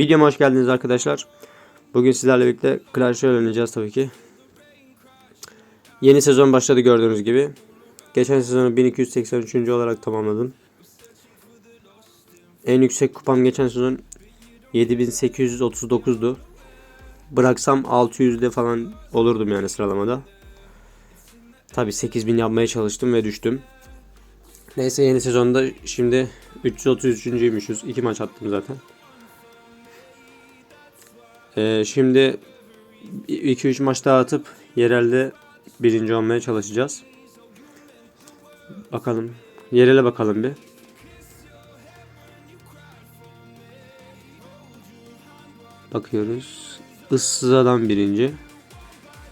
Videoma hoş geldiniz arkadaşlar. Bugün sizlerle birlikte Clash Royale oynayacağız tabii ki. Yeni sezon başladı gördüğünüz gibi. Geçen sezonu 1283. olarak tamamladım. En yüksek kupam geçen sezon 7839'du. Bıraksam 600'de falan olurdum yani sıralamada. Tabii 8000 yapmaya çalıştım ve düştüm. Neyse yeni sezonda şimdi 333.'üymüşüz. 2 maç attım zaten. Ee, şimdi 2-3 maç daha atıp yerelde birinci olmaya çalışacağız. Bakalım. Yerele bakalım bir. Bakıyoruz. Issız adam birinci.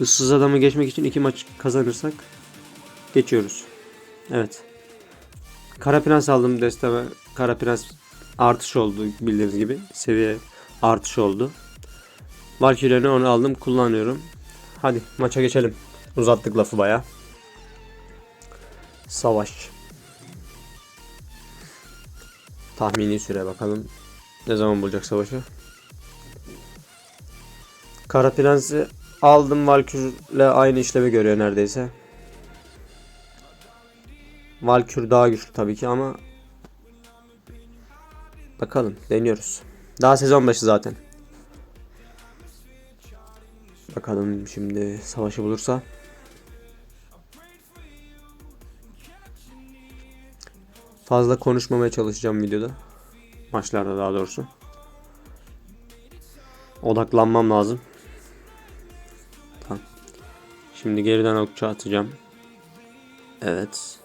Issız adamı geçmek için iki maç kazanırsak geçiyoruz. Evet. Kara Prens aldım desteme. Kara Prens artış oldu bildiğiniz gibi. Seviye artış oldu. Valkyrie'ni onu aldım kullanıyorum. Hadi maça geçelim. Uzattık lafı baya. Savaş. Tahmini süre bakalım. Ne zaman bulacak savaşı? Kara Prens'i aldım Valkyrie'le aynı işlevi görüyor neredeyse. Valkür daha güçlü tabii ki ama bakalım deniyoruz. Daha sezon başı zaten. Bakalım şimdi savaşı bulursa. Fazla konuşmamaya çalışacağım videoda. Maçlarda daha doğrusu. Odaklanmam lazım. Tamam. Şimdi geriden okçu atacağım. Evet.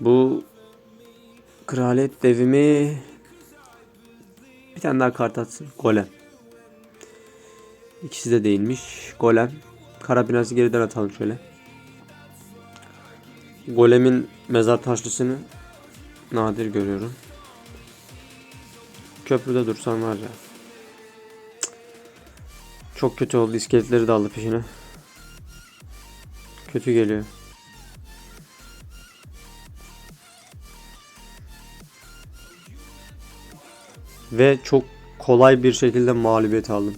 Bu kraliyet devimi bir tane daha kart atsın. Golem. İkisi de değilmiş. Golem. Karabinası geriden atalım şöyle. Golem'in mezar taşlısını nadir görüyorum. Köprüde dursan var ya. Çok kötü oldu. İskeletleri de aldı peşine. Kötü geliyor. Ve çok kolay bir şekilde mağlubiyet aldım.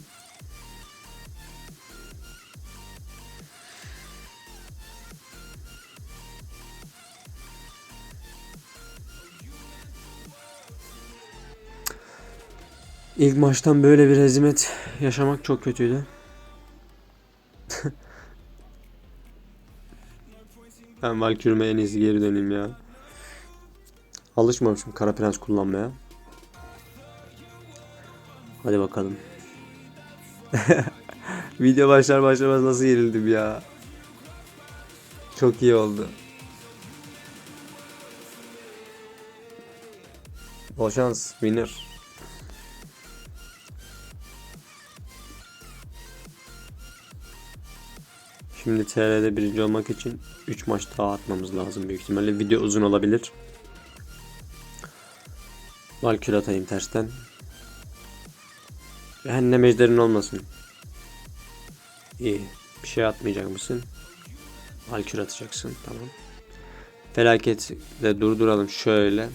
İlk maçtan böyle bir hezimet yaşamak çok kötüydü. ben Valkyrie'me en iyisi geri döneyim ya. Alışmamışım Kara Prens kullanmaya. Hadi bakalım. Video başlar başlamaz nasıl yenildim ya. Çok iyi oldu. Bol şans winner. Şimdi TR'de birinci olmak için 3 maç daha atmamız lazım büyük ihtimalle. Video uzun olabilir. Valkür atayım tersten. Cehennem ejderin olmasın. İyi. Bir şey atmayacak mısın? Valkür atacaksın. Tamam. Felaket de durduralım şöyle.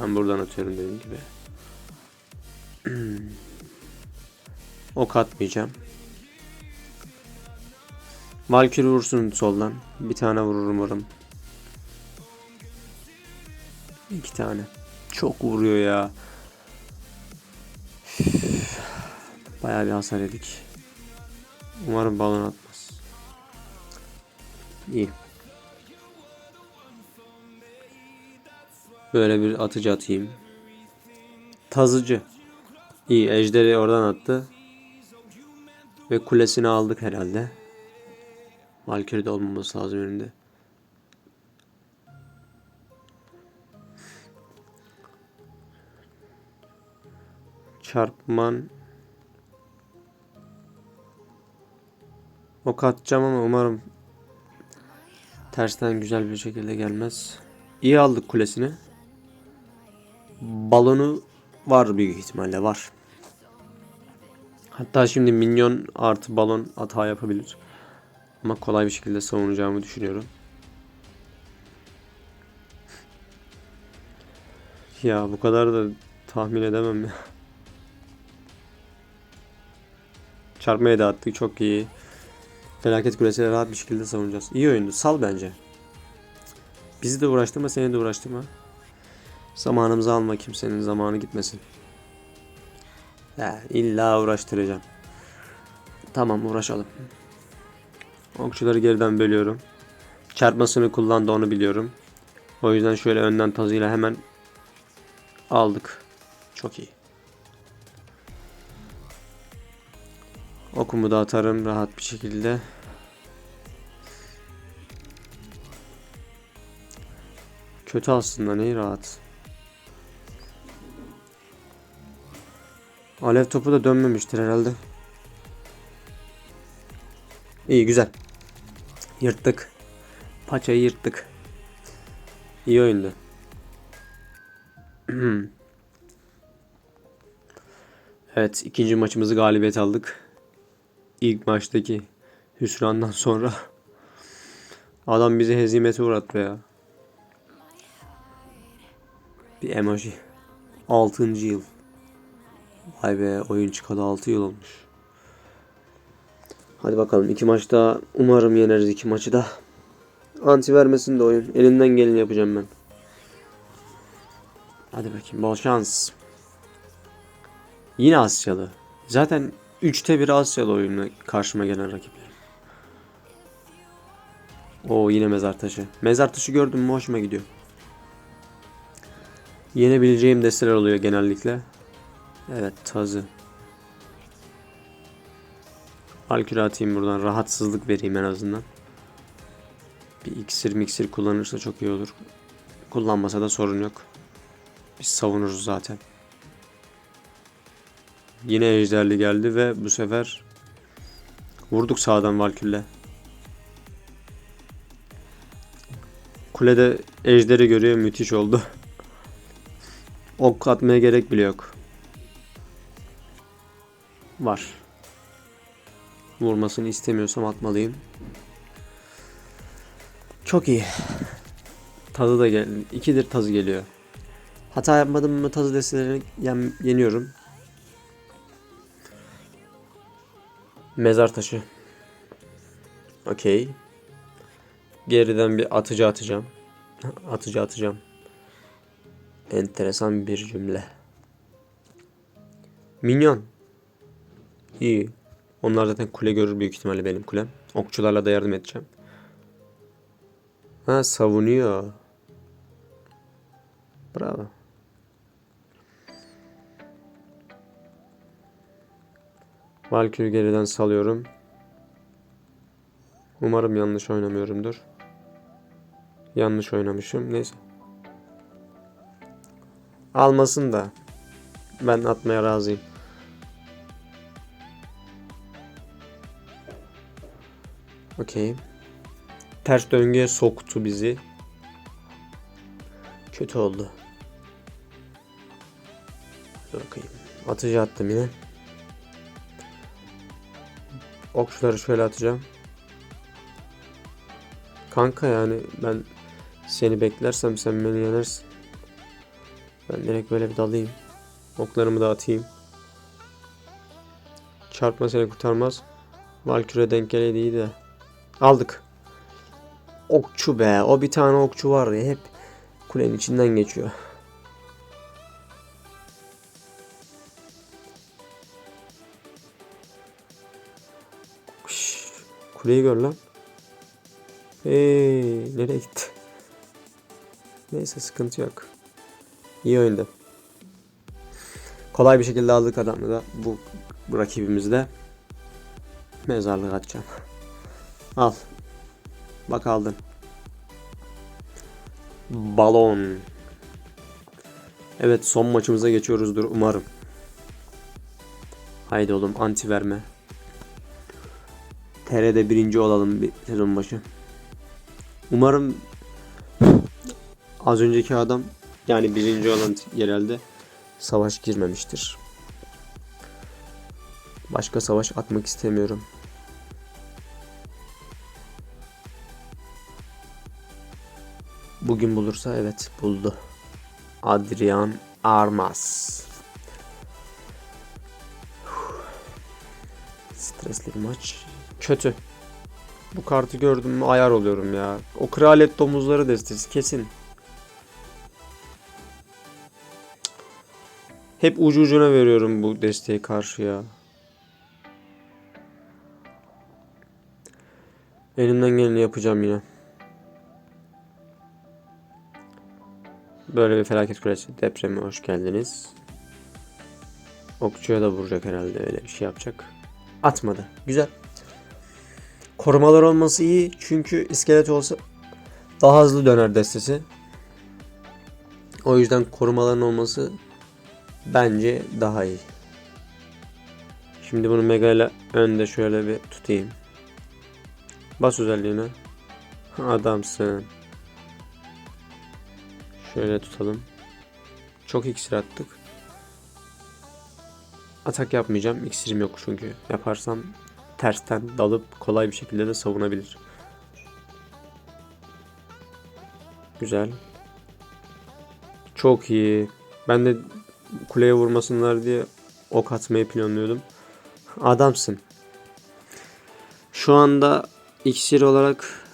Ben buradan atıyorum dediğim gibi. ok atmayacağım. Valkyrie vursun soldan. Bir tane vururum umarım. İki tane. Çok vuruyor ya. Bayağı bir hasar yedik. Umarım balon atmaz. İyi. Böyle bir atıcı atayım. Tazıcı. İyi ejderi oradan attı. Ve kulesini aldık herhalde. Valkyrie de olmaması lazım önünde. Çarpman Ok atacağım ama umarım tersten güzel bir şekilde gelmez. İyi aldık kulesini. Balonu var büyük ihtimalle var. Hatta şimdi minyon artı balon hata yapabilir. Ama kolay bir şekilde savunacağımı düşünüyorum. Ya bu kadar da tahmin edemem ya. Çarpmaya da attık. Çok iyi. Felaket kulesiyle rahat bir şekilde savunacağız. İyi oyundu. Sal bence. Bizi de uğraştırma, seni de uğraştırma. Zamanımızı alma kimsenin zamanı gitmesin. Ya, illa uğraştıracağım. Tamam uğraşalım. Okçuları geriden bölüyorum. Çarpmasını kullandı onu biliyorum. O yüzden şöyle önden tazıyla hemen aldık. Çok iyi. Okumu da atarım rahat bir şekilde. Kötü aslında neyi rahat. Alev topu da dönmemiştir herhalde. İyi güzel. Yırttık. Paçayı yırttık. İyi oyundu. evet ikinci maçımızı galibiyet aldık. İlk maçtaki hüsrandan sonra adam bizi hezimete uğrattı ya. Bir emoji. 6. yıl. Vay be oyun çıkalı 6 yıl olmuş. Hadi bakalım iki maçta umarım yeneriz iki maçı da. Anti vermesin de oyun. Elimden geleni yapacağım ben. Hadi bakayım bol şans. Yine Asyalı. Zaten 3'te 1 Asyalı oyunla karşıma gelen rakipler. Oo yine mezar taşı. Mezar taşı gördüm mü hoşuma gidiyor. Yenebileceğim desteler oluyor genellikle. Evet tazı. Valkyrie atayım buradan. Rahatsızlık vereyim en azından. Bir iksir miksir kullanırsa çok iyi olur. Kullanmasa da sorun yok. Biz savunuruz zaten. Yine ejderli geldi ve bu sefer vurduk sağdan Valkür'le. Kulede ejderi görüyor müthiş oldu. Ok atmaya gerek bile yok. Var. Vurmasını istemiyorsam atmalıyım. Çok iyi. Tazı da gel. İkidir tazı geliyor. Hata yapmadım mı tazı destelerini yen yeniyorum. Mezar taşı. Okey. Geriden bir atıcı atacağım. Atıcı atacağım. Enteresan bir cümle. Minyon. İyi. Onlar zaten kule görür büyük ihtimalle benim kulem. Okçularla da yardım edeceğim. Ha savunuyor. Bravo. Valkyrie geriden salıyorum. Umarım yanlış oynamıyorumdur. Yanlış oynamışım. Neyse. Almasın da. Ben atmaya razıyım. Okey. Ters döngüye soktu bizi. Kötü oldu. Dur bakayım. Atıcı attım yine. Okçuları şöyle atacağım. Kanka yani ben seni beklersem sen beni yenersin. Ben direkt böyle bir dalayım. Oklarımı da atayım. Çarpma seni kurtarmaz. Valkyrie denk geleydi iyi de. Aldık. Okçu be. O bir tane okçu var ya hep kulenin içinden geçiyor. Kuleyi gör lan. Hey, nereye gitti? Neyse sıkıntı yok. İyi oyundu. Kolay bir şekilde aldık adamı da bu, bu rakibimizi de mezarlık atacağım. Al. Bak aldın. Balon. Evet son maçımıza geçiyoruzdur umarım. Haydi oğlum anti verme. TR'de birinci olalım bir sezon başı. Umarım az önceki adam yani birinci olan yerelde savaş girmemiştir. Başka savaş atmak istemiyorum. Bugün bulursa evet buldu. Adrian Armas. Stresli bir maç. Kötü. Bu kartı gördüm mü ayar oluyorum ya. O kraliyet domuzları destesi kesin. Hep ucu ucuna veriyorum bu desteği karşıya. Elimden geleni yapacağım yine. Böyle bir felaket kulesi depreme hoş geldiniz. Okçuya da vuracak herhalde öyle bir şey yapacak. Atmadı. Güzel. Korumalar olması iyi çünkü iskelet olsa daha hızlı döner destesi. O yüzden korumaların olması bence daha iyi. Şimdi bunu mega ile önde şöyle bir tutayım. Bas özelliğine. Adamsın. Şöyle tutalım. Çok iksir attık. Atak yapmayacağım. İksirim yok çünkü. Yaparsam tersten dalıp kolay bir şekilde de savunabilir. Güzel. Çok iyi. Ben de kuleye vurmasınlar diye ok atmayı planlıyordum. Adamsın. Şu anda iksir olarak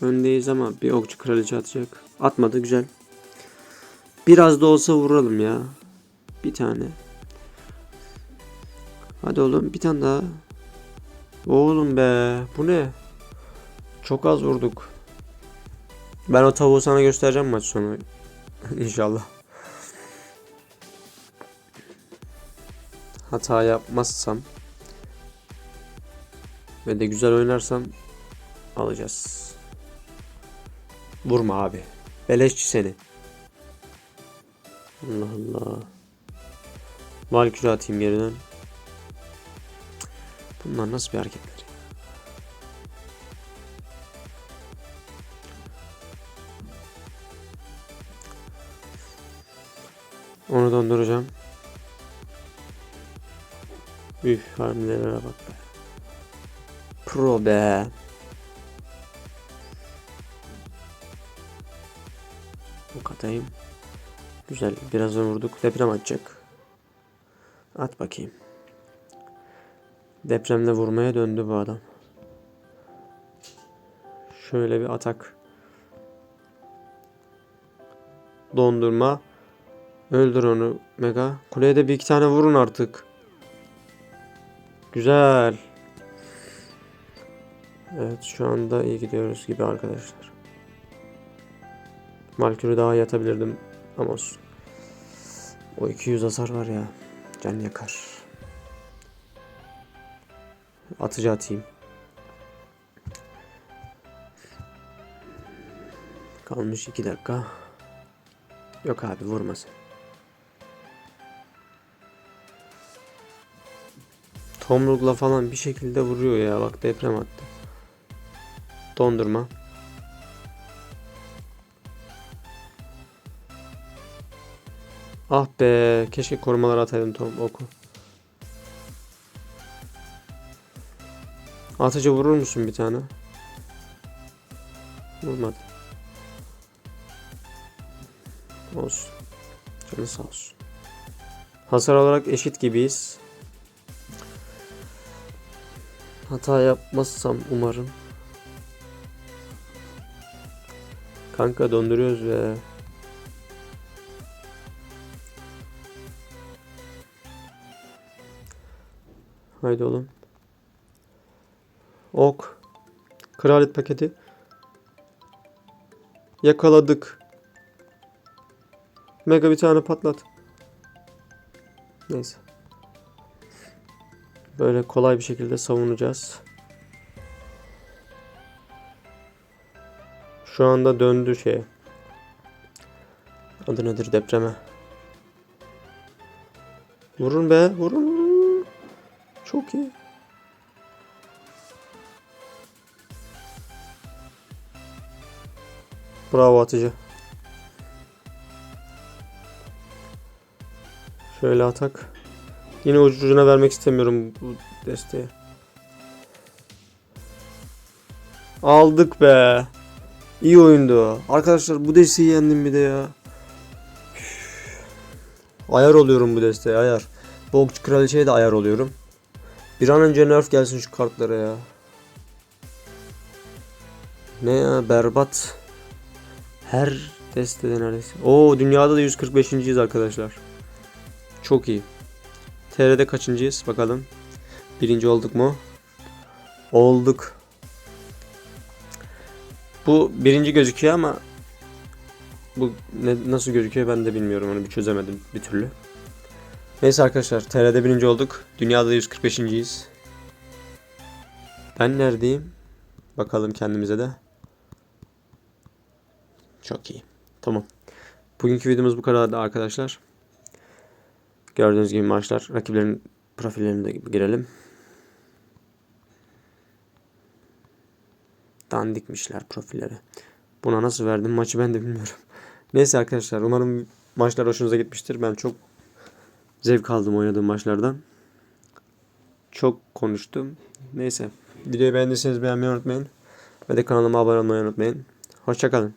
öndeyiz ama bir okçu kraliçe atacak. Atmadı güzel. Biraz da olsa vuralım ya. Bir tane. Hadi oğlum bir tane daha. Oğlum be bu ne? Çok az vurduk. Ben o tavuğu sana göstereceğim maç sonu. İnşallah. Hata yapmazsam ve de güzel oynarsam alacağız. Vurma abi. Beleşçi seni. Allah Allah. Valkür atayım yerine. Bunlar nasıl bir hareketler? Onu donduracağım. Üf hamlelere bak be. Pro be. Bu katayım. Güzel. Birazdan vurduk. Deprem atacak. At bakayım. Depremde vurmaya döndü bu adam. Şöyle bir atak. Dondurma. Öldür onu Mega. Kuleye de bir iki tane vurun artık. Güzel. Evet şu anda iyi gidiyoruz gibi arkadaşlar. Valkyrie'yi daha yatabilirdim ama olsun. O 200 hasar var ya. Can yakar. Atıcı atayım. Kalmış 2 dakika. Yok abi vurmasın. Tomrukla falan bir şekilde vuruyor ya. Bak deprem attı. Dondurma. Ah be. Keşke korumalar ataydım Tom oku. Atıcı vurur musun bir tane? Vurmadı. Olsun. Canı sağ olsun. Hasar olarak eşit gibiyiz. Hata yapmazsam umarım. Kanka donduruyoruz ve Haydi oğlum. Ok. Kraliyet paketi. Yakaladık. Mega bir tane patlat. Neyse. Böyle kolay bir şekilde savunacağız. Şu anda döndü şeye. Adı nedir depreme. Vurun be vurun. Çok iyi. Bravo atıcı. Şöyle atak. Yine ucucuna vermek istemiyorum bu desteği. Aldık be. İyi oyundu. Arkadaşlar bu desteği yendim bir de ya. Ayar oluyorum bu desteğe ayar. Boğukçu kraliçeye de ayar oluyorum. Bir an önce nerf gelsin şu kartlara ya. Ne ya berbat. Her destede neredeyse. Oo dünyada da 145.yiz arkadaşlar. Çok iyi. TR'de kaçıncıyız bakalım. Birinci olduk mu? Olduk. Bu birinci gözüküyor ama bu ne, nasıl gözüküyor ben de bilmiyorum onu bir çözemedim bir türlü. Neyse arkadaşlar TR'de birinci olduk. Dünyada 145.yiz. Ben neredeyim? Bakalım kendimize de. Çok iyi. Tamam. Bugünkü videomuz bu kadardı arkadaşlar. Gördüğünüz gibi maçlar. Rakiplerin profillerine de girelim. Dandikmişler profilleri. Buna nasıl verdim maçı ben de bilmiyorum. Neyse arkadaşlar umarım maçlar hoşunuza gitmiştir. Ben çok zevk aldım oynadığım maçlardan. Çok konuştum. Neyse. Videoyu beğendiyseniz beğenmeyi unutmayın. Ve de kanalıma abone olmayı unutmayın. Hoşçakalın.